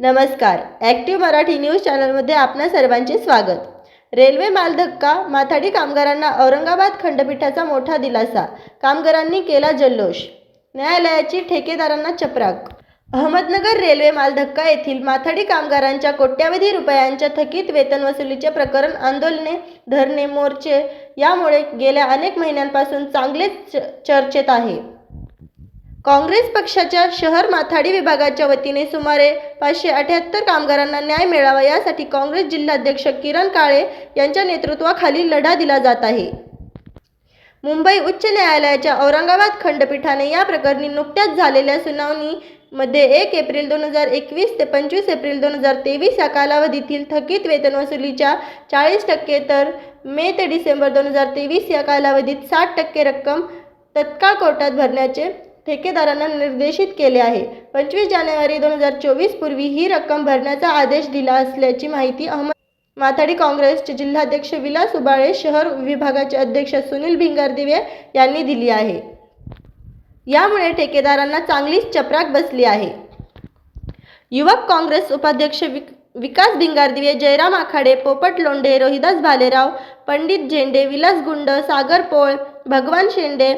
नमस्कार. Active Marathi news चॅनलमध्ये आपणा सर्वांचे स्वागत. रेल्वे मालधक्का माथाडी कामगारांना औरंगाबाद खंडपीठाचा मोठा दिलासा. कामगारांनी केला जल्लोष. न्यायालयाची ठेकेदारांना चपराक. अहमदनगर रेल्वे मालधक्का येथील माथाडी कामगारांच्या कोट्यावधी रुपयांच्या थकीत वेतन वसुलीचे प्रकरण आंदोलने धरणे मोर्चे यामुळे गेल्या अनेक महिन्यांपासून चांगलेच च- चर्चेत आहे. काँग्रेस पक्षाच्या शहर माथाडी विभागाच्या वतीने सुमारे पाचशे अठ्याहत्तर कामगारांना न्याय मिळावा यासाठी काँग्रेस जिल्हाध्यक्ष किरण काळे यांच्या नेतृत्वाखाली लढा दिला जात आहे. मुंबई उच्च न्यायालयाच्या औरंगाबाद खंडपीठाने या प्रकरणी नुकत्याच झालेल्या सुनावणीमध्ये एक एप्रिल दोन हजार एकवीस ते पंचवीस एप्रिल दोन हजार तेवीस या कालावधीतील थकीत वेतन वसुलीच्या चाळीस टक्के तर मे ते डिसेंबर दोन हजार तेवीस या कालावधीत साठ टक्के रक्कम तत्काळ कोर्टात भरण्याचे ठेकेदारांना निर्देशित केले आहे. पंचवीस जानेवारी दोन हजार चोवीस पूर्वी ही रक्कम भरण्याचा आदेश दिला असल्याची माहिती अहमद माथाडी काँग्रेसचे जिल्हाध्यक्ष विलास उबाळे शहर विभागाचे अध्यक्ष सुनील भिंगारदिवे यांनी दिली आहे. यामुळे ठेकेदारांना चांगलीच चपराक बसली आहे. युवक काँग्रेस उपाध्यक्ष विक विकास भिंगारदिवे जयराम आखाडे पोपट लोंढे रोहिदास भालेराव पंडित झेंडे विलास गुंड सागर पोळ भगवान शेंडे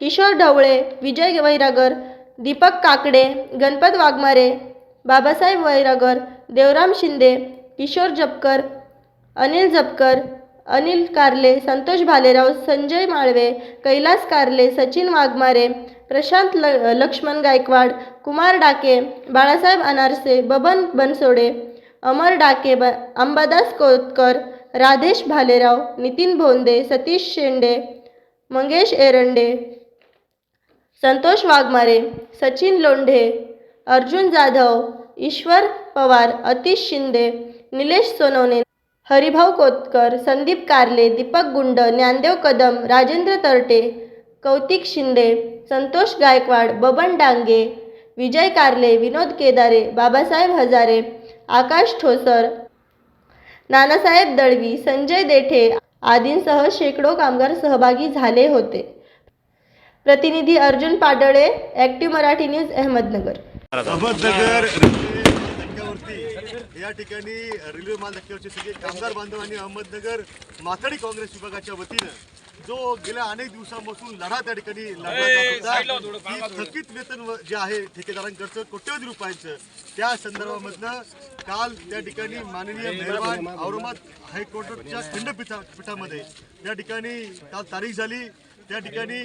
किशोर ढवळे विजय वैरागर दीपक काकडे गणपत वाघमारे बाबासाहेब वैरागर देवराम शिंदे किशोर जपकर अनिल जपकर अनिल कारले संतोष भालेराव संजय माळवे कैलास कारले सचिन वाघमारे प्रशांत ल लक्ष्मण गायकवाड कुमार डाके बाळासाहेब अनारसे बबन बनसोडे अमर डाके ब अंबादास कोतकर राधेश भालेराव नितीन भोंदे सतीश शेंडे मंगेश एरंडे संतोष वाघमारे सचिन लोंढे अर्जुन जाधव ईश्वर पवार अतिश शिंदे निलेश सोनवणे हरिभाऊ कोतकर संदीप कारले दीपक गुंड ज्ञानदेव कदम राजेंद्र तरटे कौतिक शिंदे संतोष गायकवाड बबन डांगे विजय कारले विनोद केदारे बाबासाहेब हजारे आकाश ठोसर नानासाहेब दळवी संजय देठे आदींसह शेकडो कामगार सहभागी झाले होते. प्रतिनिधी अर्जुन पाडळे ॲक्टिव्ह मराठी न्यूज अहमदनगर. अहमदनगर. या ठिकाणी रेल्वे माल धक्क्यावरचे सगळे कामगार बांधव आणि अहमदनगर माथाडी काँग्रेस विभागाच्या वतीनं जो गेल्या अनेक दिवसांपासून लढा त्या ठिकाणी लढला जात होता. की थकीत वेतन जे आहे ठेकेदारांकडचं कोट्यवधी रुपयांचं त्या संदर्भामधनं काल त्या ठिकाणी माननीय मेहरबान औरंगाबाद हायकोर्टाच्या खंडपीठा पीठामध्ये त्या ठिकाणी काल तारीख झाली. त्या ठिकाणी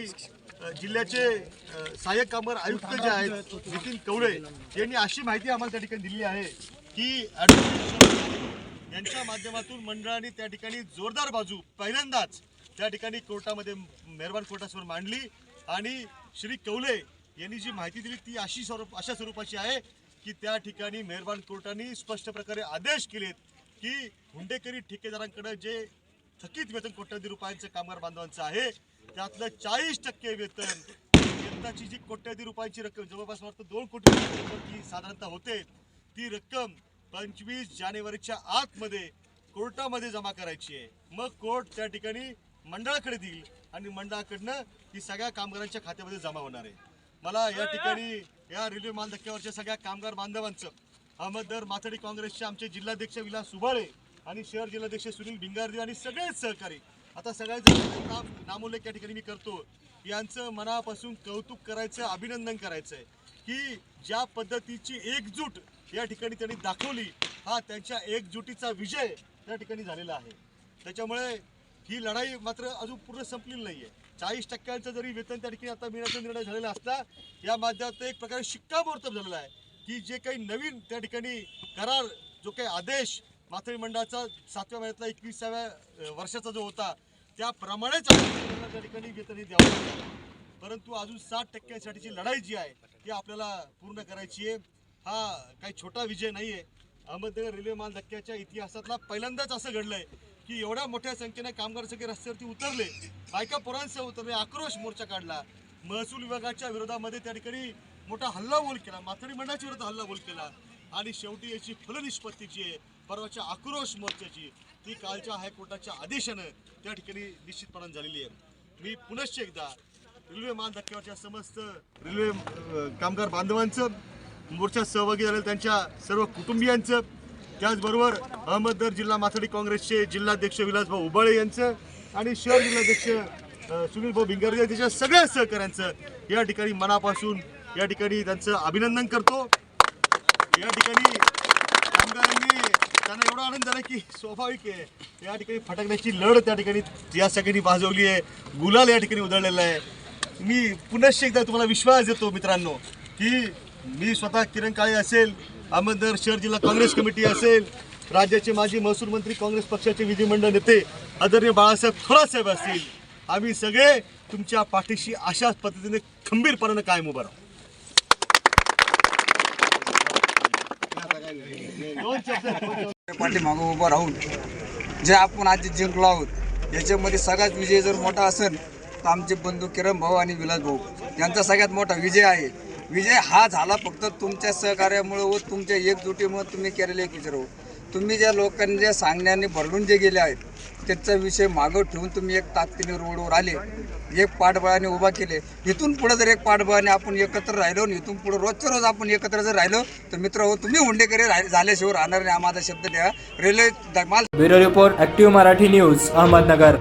जिल्ह्याचे सहाय्यक कामगार आयुक्त जे आहेत नितीन कवळे यांनी अशी माहिती आम्हाला त्या ठिकाणी दिली आहे की यांच्या माध्यमातून मंडळाने त्या ठिकाणी जोरदार बाजू पहिल्यांदाच त्या ठिकाणी कोर्टामध्ये मेहरबान कोर्टासमोर मांडली. आणि श्री कवले यांनी जी माहिती दिली ती अशी स्वरूप अशा स्वरूपाची आहे की त्या ठिकाणी मेहरबान कोर्टाने स्पष्ट प्रकारे आदेश केलेत की हुंडेकरी ठेकेदारांकडे जे थकीत वेतन कोट्यवधी रुपयांचं कामगार बांधवांचं आहे त्यातलं चाळीस टक्के वेतन. यंदाची जी कोट्यवधी रुपयांची रक्कम जवळपास वाटतं दोन कोटी रुपयांची साधारणतः होते. ती रक्कम पंचवीस जानेवारीच्या आतमध्ये कोर्टामध्ये जमा करायची आहे. मग कोर्ट त्या ठिकाणी मंडळाकडे देईल आणि मंडळाकडनं ती सगळ्या कामगारांच्या खात्यामध्ये जमा होणार आहे. मला या ठिकाणी या रेल्वे मालधक्क्यावरच्या सगळ्या कामगार बांधवांचं अहमदनगर माथडी काँग्रेसचे आमचे जिल्हाध्यक्ष विलास सुभाळे आणि शहर जिल्हाध्यक्ष सुनील भिंगारदेव आणि सगळेच सहकारी आता सगळ्यांचं नाम नामोल्लेख या ठिकाणी मी करतो. यांचं मनापासून कौतुक करायचं अभिनंदन करायचं आहे की ज्या पद्धतीची एकजूट या ठिकाणी त्यांनी दाखवली हा त्यांच्या एकजुटीचा विजय त्या ठिकाणी झालेला आहे. त्याच्यामुळे ही लढाई मात्र अजून पूर्ण संपलेली नाहीये. चाळीस टक्क्यांचं जरी वेतन त्या ठिकाणी आता मिळण्याचा निर्णय झालेला असला या माध्यमातून एक प्रकारे शिक्कामोर्तब झालेला आहे की जे काही नवीन त्या ठिकाणी करार जो काही आदेश माथळी मंडळाचा सातव्या महिन्यातला एकविसाव्या वर्षाचा जो होता त्याप्रमाणेच त्या ठिकाणी वेतन द्यावं परंतु अजून साठ टक्क्यांसाठीची लढाई जी आहे ती आपल्याला पूर्ण करायची आहे. हा काही छोटा विजय नाही आहे अहमदनगर रेल्वे माल धक्क्याच्या इतिहासातला पहिल्यांदाच असं घडलंय की एवढ्या मोठ्या संख्येने कामगार सगळे रस्त्यावरती उतरले बायका पोरांसह उतरले आक्रोश मोर्चा काढला. महसूल विभागाच्या विरोधामध्ये त्या ठिकाणी मोठा हल्लाबोल केला माथडी मंडळाच्या विरोधात हल्लाबोल केला. आणि शेवटी याची फलनिष्पत्तीची आहे परवाच्या आक्रोश मोर्चाची ती कालच्या हायकोर्टाच्या आदेशानं त्या ठिकाणी निश्चितपणानं झालेली आहे. मी पुनश्च एकदा रेल्वे मान धक्क्यावरच्या समस्त रेल्वे कामगार बांधवांचं मोर्चात सहभागी झालेल्या त्यांच्या सर्व कुटुंबियांचं त्याचबरोबर अहमदनगर जिल्हा माथाडी काँग्रेसचे जिल्हाध्यक्ष विलासभाऊ उबाळे यांचं आणि शहर जिल्हाध्यक्ष सुनीलभाऊ सुनील भाऊ भिंगारे त्याच्या सगळ्या सहकाऱ्यांचं या ठिकाणी मनापासून या ठिकाणी त्यांचं अभिनंदन करतो. या ठिकाणी कामगारांनी त्यांना एवढा आनंद झाला की स्वाभाविक आहे. या ठिकाणी फटकण्याची लढ त्या ठिकाणी या सगळ्यांनी भाजवली आहे. गुलाल या ठिकाणी उधळलेला आहे. मी पुनश्च एकदा तुम्हाला विश्वास देतो मित्रांनो की मी स्वतः किरण काळे असेल अहमदनगर शहर जिल्हा काँग्रेस कमिटी असेल राज्याचे माजी महसूल मंत्री काँग्रेस पक्षाचे विधिमंडळ नेते आदरणीय बाळासाहेब थोरासाहेब असतील. आम्ही सगळे तुमच्या पाठीशी अशाच पद्धतीने खंबीरपणानं कायम उभं राहू दोन शब्द पाठीमागं उभं राहून जे आपण आज जिंकलो आहोत याच्यामध्ये सगळ्यात विजय जर मोठा असेल तर आमचे बंधू किरण भाऊ आणि विलास भाऊ यांचा सगळ्यात मोठा विजय आहे. विजय हा झाला फक्त तुमच्या सहकार्यामुळं व तुमच्या एकजुटीमुळे तुम्ही केलेले एक विचार हो. तुम्ही ज्या लोकांनी ज्या सांगण्याने भरडून जे गेले आहेत त्याचा विषय मागं ठेवून तुम्ही एक ताकदीने रोडवर आले एक पाठबळाने उभा केले. इथून पुढे जर एक पाठबळाने आपण एकत्र राहिलो आणि इथून पुढे रोजच्या रोज आपण एकत्र जर राहिलो तर मित्र हो तुम्ही हुंडेकरी झाल्याशिवाय राहणार नाही. हा माझा शब्द द्या. रेल्वे माल bureau report active Marathi news Ahmednagar.